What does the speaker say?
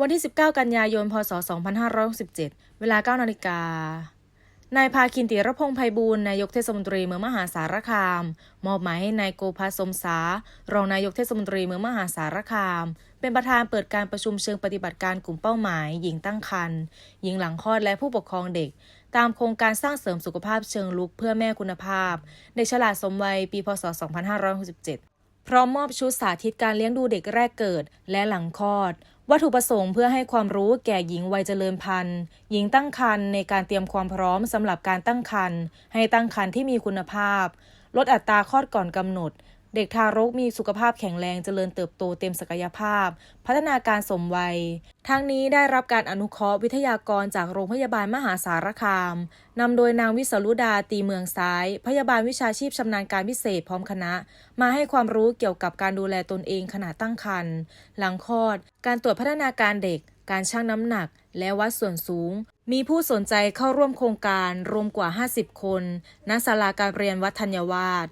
วันที่ 19 กันยายน พศ 2567 เวลา 9 นาฬิกา นายพาคินติรพงษ์ไพบูลนายกเทศมนตรีเมืองมหาสารคาม มอบหมายให้นายโกภาสมสา รองนายกเทศมนตรีเมืองมหาสารคาม เป็นประธานเปิดการประชุมเชิงปฏิบัติการกลุ่มเป้าหมาย หญิงตั้งครรภ์หญิงหลังคลอดและผู้ปกครองเด็ก ตามโครงการสร้างเสริมสุขภาพเชิงลุกเพื่อแม่คุณภาพ เด็กฉลาดสมวัยปี พศ 2567 พร้อมมอบชุดสาธิตการเลี้ยงดูเด็กแรกเกิด และหลังคลอด วัตถุประสงค์เพื่อให้ความรู้แก่หญิงวัยเจริญพันธุ์ หญิงตั้งครรภ์ในการเตรียมความพร้อมสำหรับการตั้งครรภ์ให้ตั้งครรภ์ที่มีคุณภาพ ลดอัตราคลอดก่อนกำหนด เด็กทารกมีสุขภาพแข็งแรงเจริญเติบโตเต็มศักยภาพ พัฒนาการสมวัย ทั้งนี้ได้รับการอนุเคราะห์วิทยากรจากโรงพยาบาลมหาสารคามนำโดยนางวิสรุดาตีเมืองซ้าย พยาบาลวิชาชีพชำนาญการพิเศษพร้อมคณะ มาให้ความรู้เกี่ยวกับการดูแลตนเองขณะตั้งครรภ์หลังคลอด การตรวจพัฒนาการเด็ก การชั่งน้ำหนัก และวัดส่วนสูง มีผู้สนใจเข้าร่วมโครงการรวมกว่า 50 คนณศาลาการเรียนวัดธัญวาส